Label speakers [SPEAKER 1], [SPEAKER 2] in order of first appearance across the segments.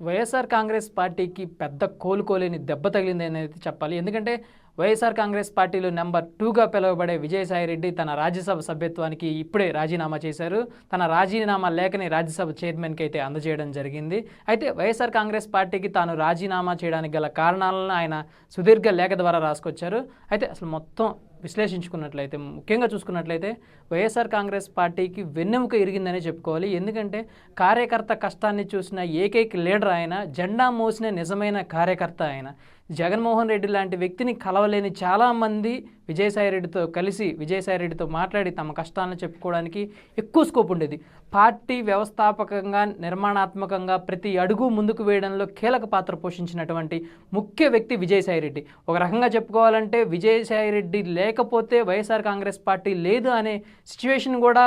[SPEAKER 1] వైఎస్ఆర్ కాంగ్రెస్ పార్టీకి పెద్ద కోలుకోలేని దెబ్బ తగిలింది అనేది చెప్పాలి. ఎందుకంటే వైఎస్ఆర్ కాంగ్రెస్ పార్టీలో నెంబర్ టూగా పిలువబడే విజయసాయిరెడ్డి తన రాజ్యసభ సభ్యత్వానికి ఇప్పుడే రాజీనామా చేశారు. తన రాజీనామా లేఖని రాజ్యసభ చైర్మన్కి అయితే అందజేయడం జరిగింది. అయితే వైఎస్ఆర్ కాంగ్రెస్ పార్టీకి తాను రాజీనామా చేయడానికి గల కారణాలను ఆయన సుదీర్ఘ లేఖ ద్వారా రాసుకొచ్చారు. అయితే అసలు మొత్తం విశ్లేషించుకున్నట్లయితే ముఖ్యంగా చూసుకున్నట్లయితే వైఎస్ఆర్ కాంగ్రెస్ పార్టీకి వెన్నెముక ఇరిగిందనే చెప్పుకోవాలి. ఎందుకంటే కార్యకర్త కష్టాన్ని చూసిన ఏకైక లీడర్ ఆయన జెండా మోసిన నిజమైన కార్యకర్త ఆయన. జగన్మోహన్ రెడ్డి లాంటి వ్యక్తిని కలవలేని చాలామంది విజయసాయిరెడ్డితో కలిసి విజయసాయిరెడ్డితో మాట్లాడి తమ కష్టాలను చెప్పుకోవడానికి ఎక్కువ స్కోప్ ఉండేది. పార్టీ వ్యవస్థాపకంగా నిర్మాణాత్మకంగా ప్రతి అడుగు ముందుకు వేయడంలో కీలక పాత్ర పోషించినటువంటి ముఖ్య వ్యక్తి విజయసాయిరెడ్డి ఒక రకంగా చెప్పుకోవాలంటే విజయసాయిరెడ్డి లేకపోతే వైఎస్ఆర్ కాంగ్రెస్ పార్టీ లేదు అనే సిచ్యువేషన్ కూడా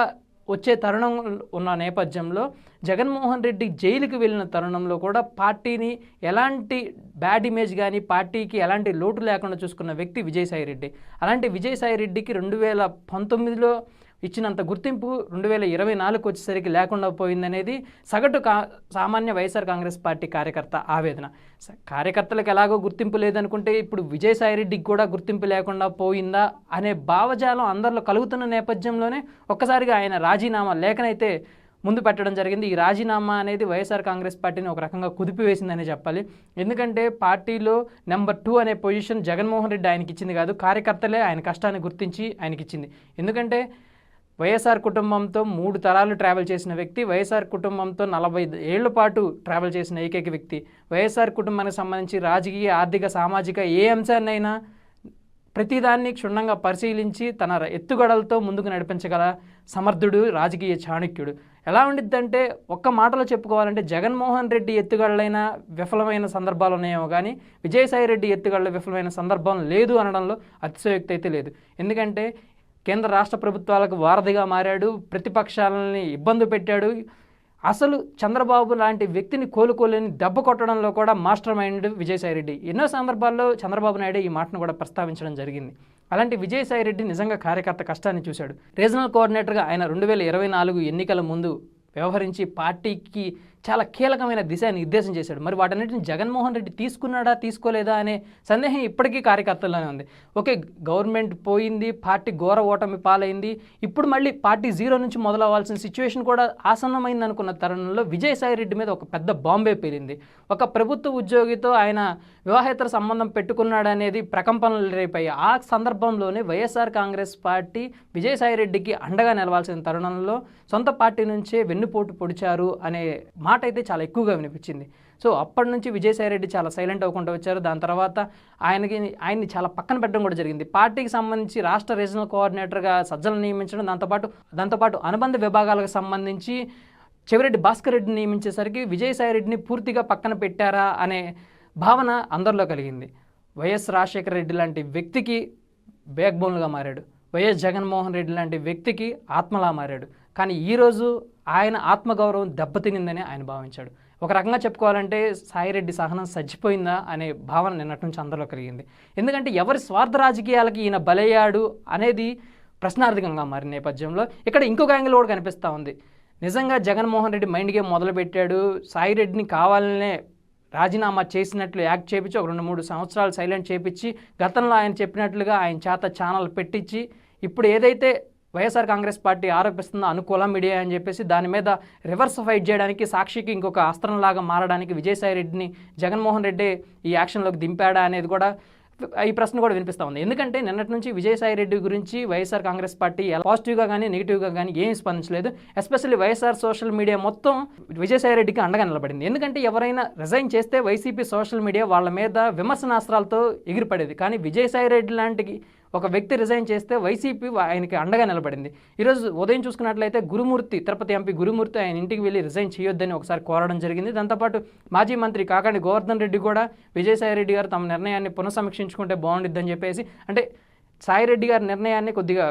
[SPEAKER 1] వచ్చే తరుణం ఉన్న నేపథ్యంలో జగన్మోహన్ రెడ్డి జైలుకి వెళ్ళిన తరుణంలో కూడా పార్టీని ఎలాంటి బ్యాడ్ ఇమేజ్ కానీ పార్టీకి ఎలాంటి లోటు లేకుండా చూసుకున్న వ్యక్తి విజయసాయిరెడ్డి అలాంటి విజయసాయిరెడ్డికి రెండు వేల పంతొమ్మిదిలో ఇచ్చినంత గుర్తింపు రెండు వేల ఇరవై నాలుగు వచ్చేసరికి లేకుండా పోయిందనేది సగటు కా సామాన్య వైఎస్ఆర్ కాంగ్రెస్ పార్టీ కార్యకర్త ఆవేదన. స- కార్యకర్తలకు ఎలాగో గుర్తింపు లేదనుకుంటే ఇప్పుడు విజయసాయిరెడ్డికి కూడా గుర్తింపు లేకుండా పోయిందా అనే భావజాలం అందరిలో కలుగుతున్న నేపథ్యంలోనే ఒక్కసారిగా ఆయన రాజీనామా లేఖనైతే ముందు పెట్టడం జరిగింది. ఈ రాజీనామా అనేది వైఎస్ఆర్ కాంగ్రెస్ పార్టీని ఒక రకంగా కుదిపివేసిందనే చెప్పాలి. ఎందుకంటే పార్టీలో నెంబర్ టూ అనే పొజిషన్ జగన్మోహన్ రెడ్డి ఆయనకి ఇచ్చింది కాదు. కార్యకర్తలే ఆయన కష్టాన్ని గుర్తించి ఆయనకి ఇచ్చింది ఎందుకంటే వైఎస్ఆర్ కుటుంబంతో మూడు తరాలు ట్రావెల్ చేసిన వ్యక్తి వైఎస్ఆర్ కుటుంబంతో నలభై ఏళ్ళ పాటు ట్రావెల్ చేసిన ఏకైక వ్యక్తి. వైఎస్ఆర్ కుటుంబానికి సంబంధించి రాజకీయ ఆర్థిక సామాజిక ఏ అంశాన్నైనా ప్రతిదాన్ని క్షుణ్ణంగా పరిశీలించి తన ఎత్తుగడలతో ముందుకు నడిపించగల సమర్థుడు రాజకీయ చాణక్యుడు. ఎలా ఉండిద్దంటే ఒక్క మాటలో చెప్పుకోవాలంటే జగన్మోహన్ రెడ్డి ఎత్తుగడలైన విఫలమైన సందర్భాలు ఉన్నాయేమో కానీ విజయసాయి రెడ్డి ఎత్తుగడలు విఫలమైన సందర్భం లేదు అనడంలో అతిశయోక్తి అయితే లేదు. ఎందుకంటే కేంద్ర రాష్ట్ర ప్రభుత్వాలకు వారధిగా మారాడు ప్రతిపక్షాలని ఇబ్బంది పెట్టాడు. అసలు చంద్రబాబు లాంటి వ్యక్తిని కోలుకోలేని దెబ్బ కొట్టడంలో కూడా మాస్టర్ మైండ్ విజయసాయిరెడ్డి. ఎన్నో సందర్భాల్లో చంద్రబాబు నాయుడు ఈ మాటను కూడా ప్రస్తావించడం జరిగింది. అలాంటి విజయసాయిరెడ్డి నిజంగా కార్యకర్త కష్టాన్ని చూశాడు. రీజనల్ కోఆర్డినేటర్గా ఆయన రెండు వేల ఇరవై నాలుగు ఎన్నికల ముందు వ్యవహరించి పార్టీకి చాలా కీలకమైన దిశ నిర్దేశం చేశాడు. మరి వాటన్నిటిని జగన్మోహన్ రెడ్డి తీసుకున్నాడా తీసుకోలేదా అనే సందేహం ఇప్పటికీ కార్యకర్తల్లోనే ఉంది. ఓకే గవర్నమెంట్ పోయింది పార్టీ ఘోర ఓటమి పాలైంది ఇప్పుడు మళ్ళీ పార్టీ జీరో నుంచి మొదలవ్వాల్సిన సిచ్యువేషన్ కూడా ఆసన్నమైంది అనుకున్న తరుణంలో విజయసాయి రెడ్డి మీద ఒక పెద్ద బాంబే పేలింది. ఒక ప్రభుత్వ ఉద్యోగితో ఆయన వివాహేతర సంబంధం పెట్టుకున్నాడనేది ప్రకంపనలు రేపాయి. ఆ సందర్భంలోనే వైఎస్ఆర్ కాంగ్రెస్ పార్టీ విజయసాయి రెడ్డికి అండగా నిలవాల్సిన తరుణంలో సొంత పార్టీ నుంచే వెన్నుపోటు పొడిచారు అనే మాట అయితే చాలా ఎక్కువగా వినిపించింది. సో అప్పటి నుంచి విజయసాయి రెడ్డి చాలా సైలెంట్ అవ్వకుండా వచ్చారు. దాని తర్వాత ఆయనకి ఆయన్ని చాలా పక్కన పెట్టడం కూడా జరిగింది. పార్టీకి సంబంధించి రాష్ట్ర రీజనల్ కోఆర్డినేటర్గా సజ్జలను నియమించడం దాంతోపాటు దాంతోపాటు అనుబంధ విభాగాలకు సంబంధించి చెవిరెడ్డి భాస్కర్ రెడ్డిని నియమించేసరికి విజయసాయి రెడ్డిని పూర్తిగా పక్కన పెట్టారా అనే భావన అందరిలో కలిగింది. వైఎస్ రాజశేఖర రెడ్డి లాంటి వ్యక్తికి బ్యాక్బోన్లుగా మారాడు. వైఎస్ జగన్మోహన్ రెడ్డి లాంటి వ్యక్తికి ఆత్మలా మారాడు. కానీ ఈరోజు ఆయన ఆత్మగౌరవం దెబ్బతినిందని ఆయన భావించాడు. ఒక రకంగా చెప్పుకోవాలంటే సాయిరెడ్డి సహనం చచ్చిపోయిందా అనే భావన నిన్నటి నుంచి అందరిలో కలిగింది. ఎందుకంటే ఎవరి స్వార్థ రాజకీయాలకి ఈయన బలయ్యాడు అనేది ప్రశ్నార్థకంగా మారిన నేపథ్యంలో ఇక్కడ ఇంకొక యాంగిల్ కూడా కనిపిస్తూ ఉంది. నిజంగా జగన్మోహన్ రెడ్డి మైండ్ గేమ్ మొదలుపెట్టాడు. సాయిరెడ్డిని కావాలనే రాజీనామా చేసినట్లు యాక్ట్ చేపించి ఒక రెండు మూడు సంవత్సరాలు సైలెంట్ చేపించి గతంలో ఆయన చెప్పినట్లుగా ఆయన చేత ఛానల్ పెట్టించి ఇప్పుడు ఏదైతే వైఎస్ఆర్ కాంగ్రెస్ పార్టీ ఆరోపిస్తుందో అనుకూల మీడియా అని చెప్పేసి దాని మీద రివర్స్ ఫైట్ చేయడానికి సాక్షికి ఇంకొక అస్త్రంలాగా మారడానికి విజయసాయి రెడ్డిని జగన్మోహన్ రెడ్డి ఈ యాక్షన్లోకి దింపాడా అనేది కూడా ఈ ప్రశ్న కూడా వినిపిస్తూ ఉంది. ఎందుకంటే నిన్నటి నుంచి విజయసాయి రెడ్డి గురించి వైఎస్ఆర్ కాంగ్రెస్ పార్టీ ఎలా పాజిటివ్గా కానీ నెగిటివ్గా కానీ ఏమీ స్పందించలేదు. ఎస్పెషల్లీ వైఎస్ఆర్ సోషల్ మీడియా మొత్తం విజయసాయి రెడ్డికి అండగా నిలబడింది. ఎందుకంటే ఎవరైనా రిజైన్ చేస్తే వైసీపీ సోషల్ మీడియా వాళ్ళ మీద విమర్శనాస్త్రాలతో ఎగిరిపడేది. కానీ విజయసాయి రెడ్డి లాంటి ఒక వ్యక్తి రిజైన్ చేస్తే వైసీపీ ఆయనకి అండగా నిలబడింది. ఈరోజు ఉదయం చూసుకున్నట్లయితే గురుమూర్తి తిరుపతి ఎంపీ గురుమూర్తి ఆయన ఇంటికి వెళ్ళి రిజైన్ చేయొద్దని ఒకసారి కోరడం జరిగింది. దాంతోపాటు మాజీ మంత్రి కాకాని గోవర్ధన్ రెడ్డి కూడా విజయసాయి రెడ్డి గారు తమ నిర్ణయాన్ని పునఃసమీక్షించుకుంటే బాగుండిద్దని చెప్పేసి అంటే సాయిరెడ్డి గారి నిర్ణయాన్ని కొద్దిగా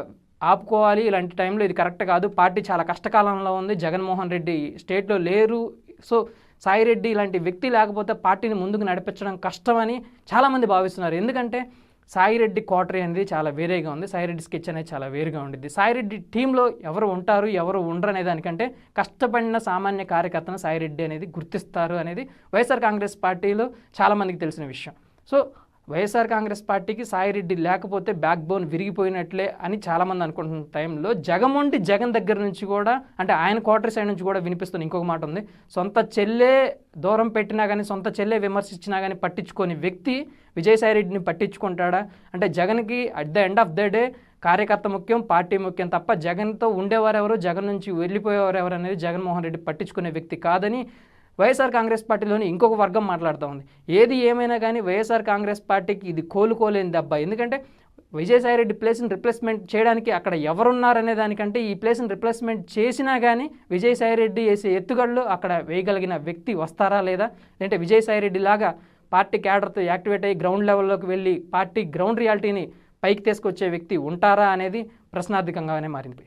[SPEAKER 1] ఆపుకోవాలి. ఇలాంటి టైంలో ఇది కరెక్ట్ కాదు. పార్టీ చాలా కష్టకాలంలో ఉంది. జగన్మోహన్ రెడ్డి స్టేట్లో లేరు. సో సాయిరెడ్డి ఇలాంటి వ్యక్తి లేకపోతే పార్టీని ముందుకు నడిపించడం కష్టమని చాలామంది భావిస్తున్నారు. ఎందుకంటే సాయిరెడ్డి క్వార్టరీ అనేది చాలా వేరేగా ఉంది. సాయిరెడ్డి స్కెచ్ అనేది చాలా వేరుగా ఉండిద్ది. సాయిరెడ్డి టీంలో ఎవరు ఉంటారు ఎవరు ఉండరు అనే దానికంటే కష్టపడిన సామాన్య కార్యకర్తను సాయిరెడ్డి అనేది గుర్తిస్తారు అనేది వైఎస్ఆర్ కాంగ్రెస్ పార్టీలో చాలామందికి తెలిసిన విషయం. సో వైఎస్ఆర్ కాంగ్రెస్ పార్టీకి సాయిరెడ్డి లేకపోతే బ్యాక్ బోన్ విరిగిపోయినట్లే అని చాలామంది అనుకుంటున్న టైంలో జగమొంటి జగన్ దగ్గర నుంచి కూడా అంటే ఆయన క్వార్టర్ సైడ్ నుంచి కూడా వినిపిస్తున్న ఇంకొక మాట ఉంది. సొంత చెల్లే దూరం పెట్టినా కానీ సొంత చెల్లే విమర్శించినా కానీ పట్టించుకోని వ్యక్తి విజయసాయిరెడ్డిని పట్టించుకుంటాడా? అంటే జగన్కి at the end of the day కార్యకర్త ముఖ్యం పార్టీ ముఖ్యం తప్ప జగన్తో ఉండేవారెవరు జగన్ నుంచి వెళ్ళిపోయేవారు ఎవరు అనేది జగన్మోహన్ రెడ్డి పట్టించుకునే వ్యక్తి కాదని వైఎస్ఆర్ కాంగ్రెస్ పార్టీలోని ఇంకొక వర్గం మాట్లాడుతూ ఉంది. ఏది ఏమైనా కానీ వైఎస్ఆర్ కాంగ్రెస్ పార్టీకి ఇది కోలుకోలేని దెబ్బ. ఎందుకంటే విజయసాయిరెడ్డి ప్లేస్ని రిప్లేస్మెంట్ చేయడానికి అక్కడ ఎవరున్నారనే దానికంటే ఈ ప్లేస్ని రిప్లేస్మెంట్ చేసినా కానీ విజయసాయిరెడ్డి వేసే ఎత్తుగడలు అక్కడ వేయగలిగిన వ్యక్తి వస్తారా లేదా? లేదంటే విజయసాయిరెడ్డి లాగా పార్టీ క్యాడర్తో యాక్టివేట్ అయ్యి గ్రౌండ్ లెవెల్లోకి వెళ్ళి పార్టీ గ్రౌండ్ రియాలిటీని పైకి తీసుకొచ్చే వ్యక్తి ఉంటారా అనేది ప్రశ్నార్థకంగానే మారింది.